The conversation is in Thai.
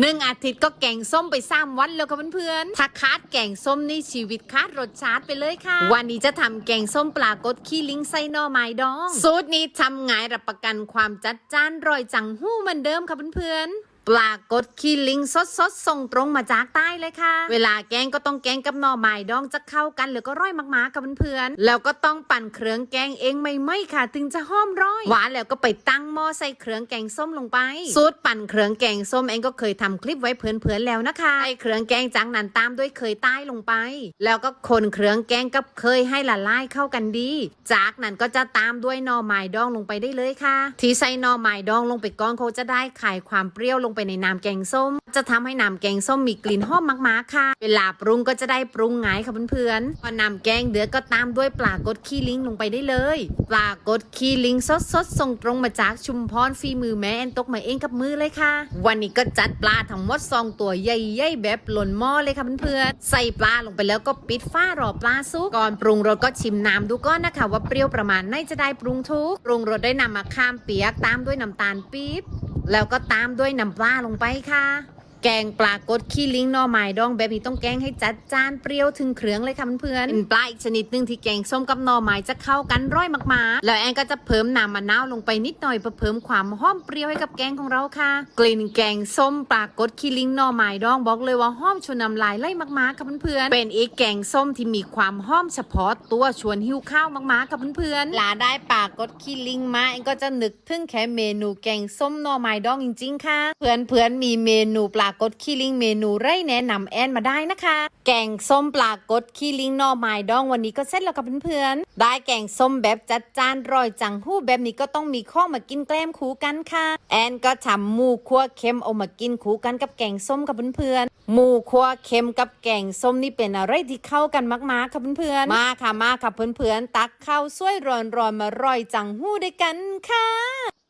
หนึ่งอาทิตย์ก็แกงส้มไปสามวันแล้วค่ะเพื่อนๆถ้าคาดแกงส้มนี่ชีวิตคาดรสชาติไปเลยค่ะ วันนี้จะทำแกงส้มปลากดขี้ลิงไส้นอไม้ดอง สูตรนี้ทำง่ายรับประกันความจัดจ้านรอยจังหู้เหมือนเดิมค่ะเพื่อนๆ ปลากดขี้ลิงสดสดส่งตรงมาจากใต้เลยค่ะ เวลาแกงก็ต้องแกงกับหน่อไม้ดองจะเข้ากันหรือก็ร่อยมากๆค่ะเพื่อนๆแล้วก็ต้องปั่นเครื่องแกงเองไม่ไม่ค่ะ ถึงจะหอมร่อยหวานแล้วก็ไปตั้งหม้อใส่เครื่องแกงส้มลงไปสูตรปั่นเครื่องแกงส้มเองก็เคยทำคลิปไว้เพื่อนๆแล้วนะคะใส่เครื่องแกงจากนั้นตามด้วยเคยใต้ลงไป แล้วก็คนเครื่องแกงกับเคยให้ละลายเข้ากันดี จากนั้นก็จะตามด้วยหน่อไม้ดองลงไปได้เลยค่ะ ที่ใส่หน่อไม้ดองลงไปก้อนเขาจะได้ขายความเปรี้ยวลงไปในน้ำแกงส้ม จะทำให้น้ำแกงส้มมีกลิ่นหอมมากๆค่ะ เวลาปรุงก็จะได้ปรุงง่ายค่ะเพื่อนๆพอน้ำแกงเดือดก็ตามด้วยปลากดขี้ลิงลงไปได้เลยปลากดขี้ลิงสดๆส่งตรงมาจากชุมพรฝีมือแม่แอนตกมาเองกับมือเลยค่ะ วันนี้ก็จัดปลาทั้งหมดซองตัวใหญ่ๆแบบหล่นหม้อเลยค่ะเพื่อนๆใส่ปลาลงไปแล้วก็ปิดฝ้ารอปลาสุกก่อนปรุงรสก็ชิมน้ำดูก่อนนะคะ ว่าเปรี้ยวประมาณไหนจะได้ปรุงทุกปรุงรสได้นำมะขามเปียกตามด้วยน้ำตาลปี๊บ แล้วก็ตามด้วยน้ำปลาลงไปค่ะ แกงปลากดขี้ลิงหน่อไม้ดองแบบนี้ต้องแกงให้จัดจานเปรี้ยวถึงเครื่องเลยค่ะเพื่อนๆเป็นปลาอีกชนิดหนึ่งที่แกงส้มกับหน่อไม้จะเข้ากันร่อยมากๆ แล้วแอนก็จะเพิ่มน้ำมะนาวลงไปนิดหน่อยเพื่อเพิ่มความหอมเปรี้ยวให้กับแกงของเราค่ะ กลิ่นแกงส้มปลากดขี้ลิงหน่อไม้ดองบอกเลยว่าหอมชวนน้ำลายไล่มากๆค่ะเพื่อนๆเป็นอีกแกงส้มที่มีความหอมเฉพาะตัวชวนหิวข้าวมากๆค่ะเพื่อนๆลาได้ปลากดขี้ลิงมาเองก็จะนึกถึงแค่เมนูแกงส้มหน่อไม้ดองจริง ๆ ค่ะ เพื่อนๆมีเมนูปลากดขี้ลิงเมนูไร่แนะนำแอนมาได้นะคะ แกงส้มปลากดขี้ลิงนอไม้ดองวันนี้ก็เสร็จแล้วค่ะเพื่อนๆ ได้แกงส้มแบบจัดจานรอยจังหู้แบบนี้ก็ต้องมีข้อมากินแกล้มคู่กันค่ะ แอนก็ทำหมูคั่วเค็มเอามากินคู่กันกับแกงส้มกับเพื่อนๆหมูคั่วเค็มกับแกงส้มนี่เป็นอะไรที่เข้ากันมากๆค่ะเพื่อนๆ มาค่ะมาค่ะเพื่อนๆ ตักข้าวสวยร้อนๆมารอยจังหู้ด้วยกันค่ะ